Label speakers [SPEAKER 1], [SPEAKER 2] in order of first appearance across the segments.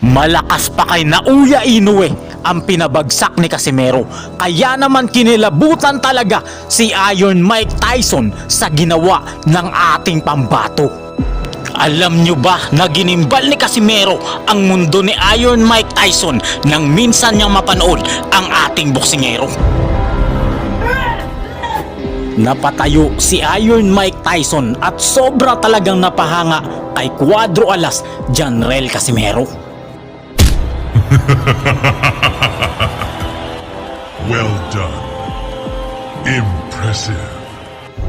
[SPEAKER 1] Malakas pa kay Nauya Inoue ang pinabagsak ni Casimero. Kaya naman kinilabutan talaga si Iron Mike Tyson sa ginawa ng ating pambato. Alam nyo ba na ginimbal ni Casimero ang mundo ni Iron Mike Tyson nang minsan niyang mapanood ang ating boksingero? Napatayo si Iron Mike Tyson at sobra talagang napahanga kay Cuadro Alas Janrel Casimero.
[SPEAKER 2] Well done. Impressive.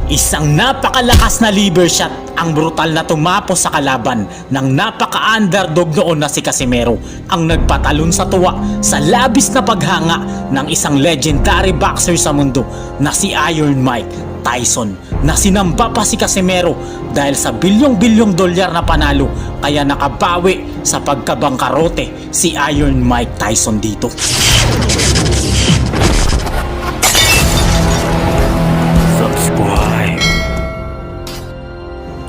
[SPEAKER 1] Isang napakalakas na liver shot ang brutal na tumapos sa kalaban ng napaka-underdog noon na si Casimero ang nagpatalon sa tuwa sa labis na paghanga ng isang legendary boxer sa mundo na si Iron Mike Tyson na sinamba pa si Casimero dahil sa bilyong-bilyong dolyar na panalo kaya nakabawi sa pagkabangkarote si Iron Mike Tyson dito. Subscribe.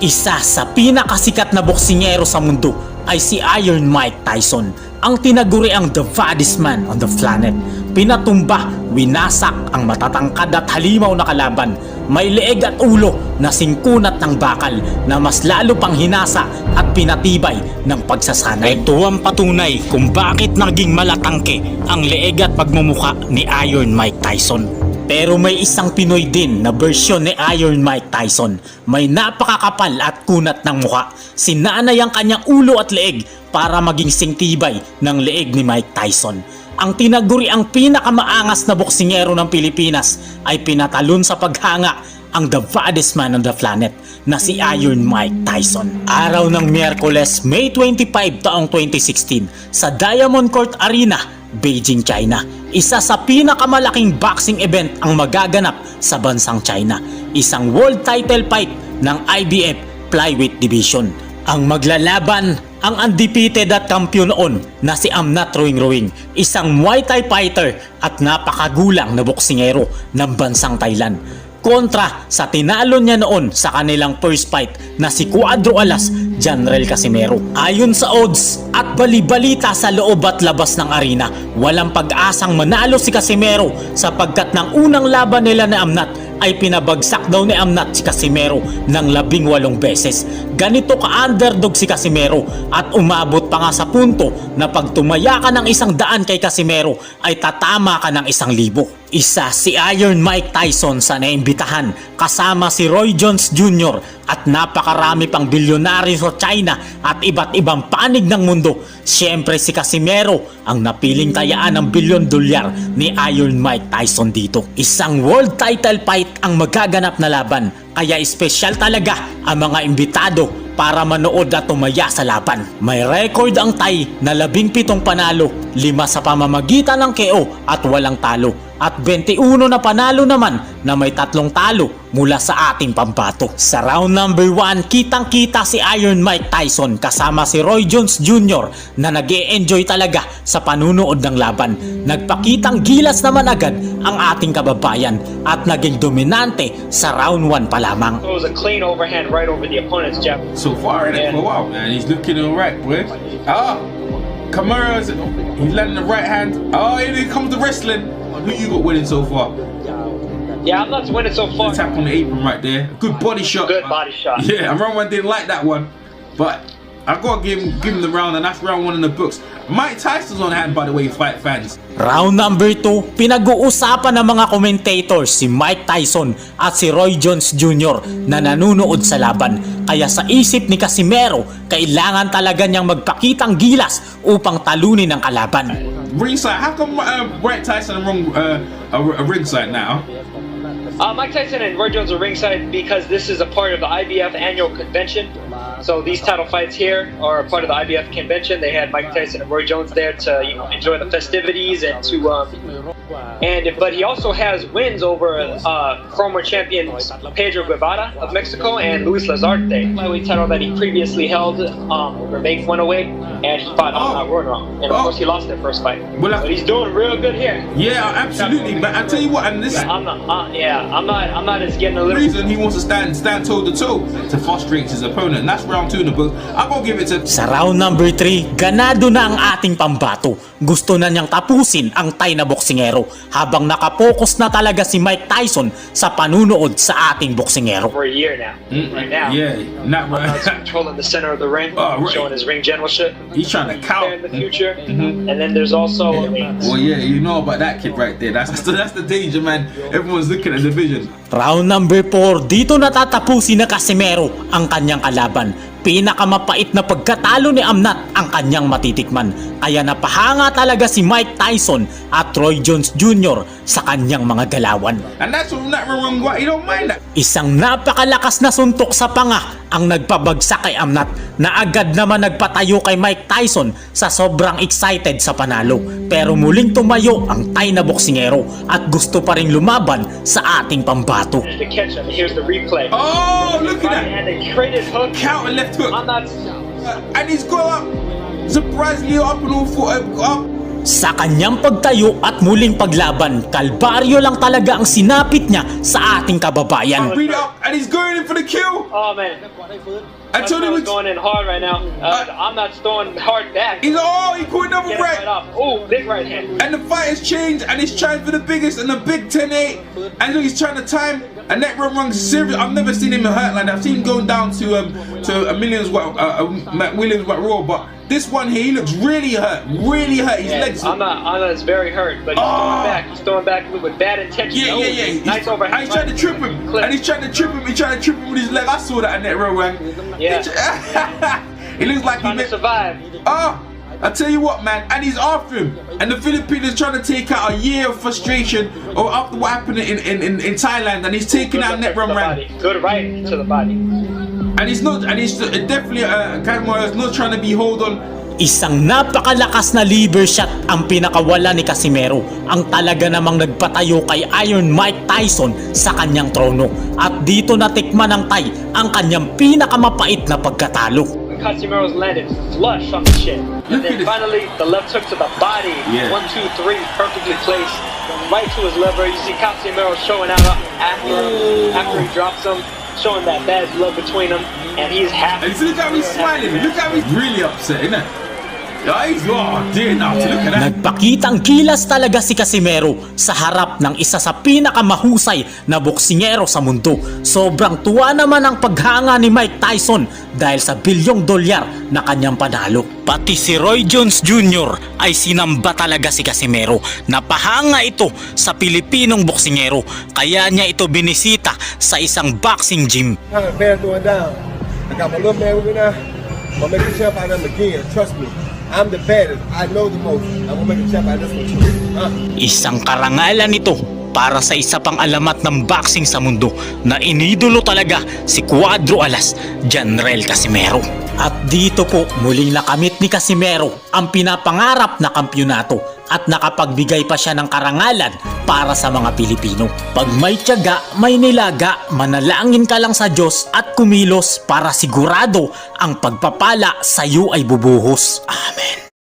[SPEAKER 1] Isa sa pinakasikat na boksingero sa mundo ay si Iron Mike Tyson, ang tinaguri ang the baddest man on the planet. Pinatumba, winasak ang matatangkad at halimaw na kalaban. May leeg at ulo na singkunat ng bakal na mas lalo pang hinasa at pinatibay ng pagsasanay. Ito ang patunay kung bakit naging malatangke ang leeg at pagmumuka ni Iron Mike Tyson. Pero may isang Pinoy din na bersyon ni Iron Mike Tyson. May napakakapal at kunat ng mukha. Sinanay ang kanyang ulo at leeg para maging singtibay ng leeg ni Mike Tyson. Ang tinaguri ang pinakamaangas na boksingero ng Pilipinas ay pinatalon sa paghanga ang the baddest man on the planet na si Iron Mike Tyson. Araw ng Miyerkules, May 25 taong 2016 sa Diamond Court Arena, Beijing, China. Isa sa pinakamalaking boxing event ang magaganap sa bansang China. Isang world title fight ng IBF Flyweight Division. Ang maglalaban ang undefeated at kampiyon noon na si Amnat Ruing Ruing, isang Muay Thai fighter at napakagulang na boksingero ng bansang Thailand kontra sa tinalo niya noon sa kanilang first fight na si Cuadro Alas Janrel Casimero. Ayon sa odds at balibalita sa loob at labas ng arena, walang pag-asang manalo si Casimero sapagkat ng unang laban nila na Amnat ay pinabagsak daw ni Amnat si Casimero ng labing walong beses. Ganito ka-underdog si Casimero at umabot pa nga sa punto na pag tumaya ka ng isang daan kay Casimero ay tatama ka ng isang libo. Isa si Iron Mike Tyson sa naimbitahan kasama si Roy Jones Jr. at napakarami pang bilyonaryo sa China at iba't ibang panig ng mundo. Siyempre si Casimero ang napiling tayaan ng bilyon dolyar ni Iron Mike Tyson dito. Isang world title fight ang magaganap na laban kaya espesyal talaga ang mga imbitado para manood at tumaya sa laban. May record ang Thai na labing pitong panalo, lima sa pamamagitan ng KO at walang talo at 21 na panalo naman na may tatlong talo mula sa ating pambato. Sa round number 1, kitang-kita si Iron Mike Tyson kasama si Roy Jones Jr. na nag enjoy talaga sa panunood ng laban. Nagpakitang gilas naman agad ang ating kababayan at naging dominante sa round 1 pa lamang.
[SPEAKER 3] It was a clean overhand right over the opponent's jab.
[SPEAKER 4] so far it
[SPEAKER 3] Yeah.
[SPEAKER 4] man. He's looking alright, boy. Ah, Kamara's he's landing the right hand. Oh, here comes the wrestling. Who you got winning so far?
[SPEAKER 3] Yeah, I'm not winning so far.
[SPEAKER 4] The tap on the apron right there. Good body shot.
[SPEAKER 3] Good body shot.
[SPEAKER 4] Yeah, and one didn't like that one, but I gotta give him give him the round, and that's round one in the books. Mike Tyson's on hand, by the way, fight fans.
[SPEAKER 1] Round number 2, pinag-uusapan ng mga commentators si Mike Tyson at si Roy Jones Jr. na nanunood sa laban. Kaya sa isip ni Casimero, kailangan talaga niyang magpakitang gilas upang talunin ang kalaban.
[SPEAKER 4] Ringside, how come uh, Mike Tyson are wrong uh, are, are ringside now?
[SPEAKER 3] Uh, Mike Tyson and Roy Jones are ringside because this is a part of the IBF annual convention. So these title fights here are part of the IBF convention. They had Mike Tyson and Roy Jones there to you know enjoy the festivities and to um, and but he also has wins over uh, former champions Pedro Guevara of Mexico and Luis Lazarte. Flyweight title that he previously held, um, Remake went away and he fought on
[SPEAKER 4] Oh.
[SPEAKER 3] uh, and of
[SPEAKER 4] Oh.
[SPEAKER 3] course he lost that first fight.
[SPEAKER 4] Well, I-
[SPEAKER 3] but he's doing real good here.
[SPEAKER 4] Yeah, absolutely. But I tell you what, and this
[SPEAKER 3] I'm not. Uh, yeah, I'm not. I'm not. It's getting a little.
[SPEAKER 4] reason he wants to stand stand toe to toe to frustrate his opponent. That's round two in the book. I'm gonna give it to.
[SPEAKER 1] Sa round number 3, ganado na ang ating pambato. Gusto na niyang tapusin ang tay na boksingero habang nakapokus na talaga si Mike Tyson sa panunood sa ating boksingero.
[SPEAKER 3] For a year now. Right now.
[SPEAKER 4] Yeah, not
[SPEAKER 3] He's
[SPEAKER 4] right.
[SPEAKER 3] controlling the center of the ring,
[SPEAKER 4] Oh, right.
[SPEAKER 3] showing his ring generalship.
[SPEAKER 4] He's trying to
[SPEAKER 3] There in the
[SPEAKER 4] count.
[SPEAKER 3] future. And then there's also, I mean,
[SPEAKER 4] Well, yeah, you know about that kid right there. That's that's the, that's the danger, man. Everyone's looking at the vision.
[SPEAKER 1] Round number 4, dito natatapusin na Casimero ang kanyang kalaban. Pinakamapait na pagkatalo ni Amnat ang kanyang matitikman. Kaya napahanga talaga si Mike Tyson at Troy Jones Jr. sa kanyang mga galawan.
[SPEAKER 4] And that's not wrong. He don't mind that.
[SPEAKER 1] Isang napakalakas na suntok sa panga ang nagpabagsak kay Amnat na agad naman nagpatayo kay Mike Tyson sa sobrang excited sa panalo. Pero muling tumayo ang tay na boksingero at gusto pa rin lumaban sa ating pambato.
[SPEAKER 3] to catch him. Here's the replay.
[SPEAKER 4] Oh, look at that.
[SPEAKER 3] hand, a greatest hook.
[SPEAKER 4] Counter left hook.
[SPEAKER 3] I'm not.
[SPEAKER 4] And he's got up. Surprisingly up and all foot up.
[SPEAKER 1] Sa kanyang pagtayo at muling paglaban, kalbaryo lang talaga ang sinapit niya sa ating kababayan.
[SPEAKER 4] And he's going in for the kill.
[SPEAKER 3] Oh man,
[SPEAKER 4] I told him
[SPEAKER 3] going in hard right now. Uh, I'm not throwing hard back.
[SPEAKER 4] He's oh, he caught another
[SPEAKER 3] right
[SPEAKER 4] right.
[SPEAKER 3] Oh, big right hand.
[SPEAKER 4] And the fight has changed, and he's trying for the biggest and the big 10-8. And look, he's trying to time. And that run runs serious. I've never seen him hurt like that. I've seen him going down to um to a millions what uh, uh, Williams what raw, but this one here, he looks really hurt, really hurt. His
[SPEAKER 3] Yeah,
[SPEAKER 4] legs.
[SPEAKER 3] I'm not. I'm not. It's very hurt, but he's
[SPEAKER 4] Oh.
[SPEAKER 3] throwing back. He's throwing back with bad intention.
[SPEAKER 4] Yeah,
[SPEAKER 3] Oh,
[SPEAKER 4] yeah, yeah. He's,
[SPEAKER 3] Nice overhand.
[SPEAKER 4] and he's trying to trip him.
[SPEAKER 3] Clip.
[SPEAKER 4] And he's trying to trip him. He's trying to trip him with his leg. I saw that in that row, man.
[SPEAKER 3] Yeah.
[SPEAKER 4] he looks like he
[SPEAKER 3] trying to survive.
[SPEAKER 4] Ah, I tell you what, man, and he's after him. And the Filipinos trying to take out a year of frustration or after what happened in, in, in, in Thailand, and he's taking out
[SPEAKER 3] left
[SPEAKER 4] net run
[SPEAKER 3] to the
[SPEAKER 4] round.
[SPEAKER 3] body. Good right to the body.
[SPEAKER 4] And he's not, and he's definitely uh, Kanmar is not trying to be hold on.
[SPEAKER 1] Isang napakalakas na liver shot ang pinakawala ni Casimero ang talaga namang nagpatayo kay Iron Mike Tyson sa kanyang trono at dito natikman ng Tay ang kanyang pinakamapait na pagkatalo.
[SPEAKER 3] Casimero's landed flush on the chin.
[SPEAKER 4] Look
[SPEAKER 3] And then finally, the left hook to the body.
[SPEAKER 4] Yeah.
[SPEAKER 3] One, two, three, perfectly placed. Right to his liver. You see Casimero showing out after him, oh. after he drops him, showing that bad blood between them. And he's happy.
[SPEAKER 4] And see, look how he's smiling. Look how he's really upset, isn't it? He's oh now. Look at that.
[SPEAKER 1] Nagpakitang kilas talaga si Casimero sa harap ng isa sa pinakamahusay na boksingero sa mundo. Sobrang tuwa naman ang paghanga ni Mike Tyson dahil sa bilyong dolyar na kanyang panalo. Pati si Roy Jones Jr. ay sinamba talaga si Casimero. Napahanga ito sa Pilipinong boksingero kaya niya ito binisita sa isang boxing gym.
[SPEAKER 5] Of bear going down. I got my little man with me now. Of him again. Trust me. I'm the baddest. I know the most. I'm gonna make a champ out of this one. Huh?
[SPEAKER 1] Isang karangalan ito para sa isa pang alamat ng boxing sa mundo na inidolo talaga si Cuadro Alas, Janrel Casimero. At dito po muling nakamit ni Casimero ang pinapangarap na kampyonato at nakapagbigay pa siya ng karangalan para sa mga Pilipino. Pag may tiyaga, may nilaga, manalangin ka lang sa Diyos at kumilos para sigurado ang pagpapala sa iyo ay bubuhos. Amen.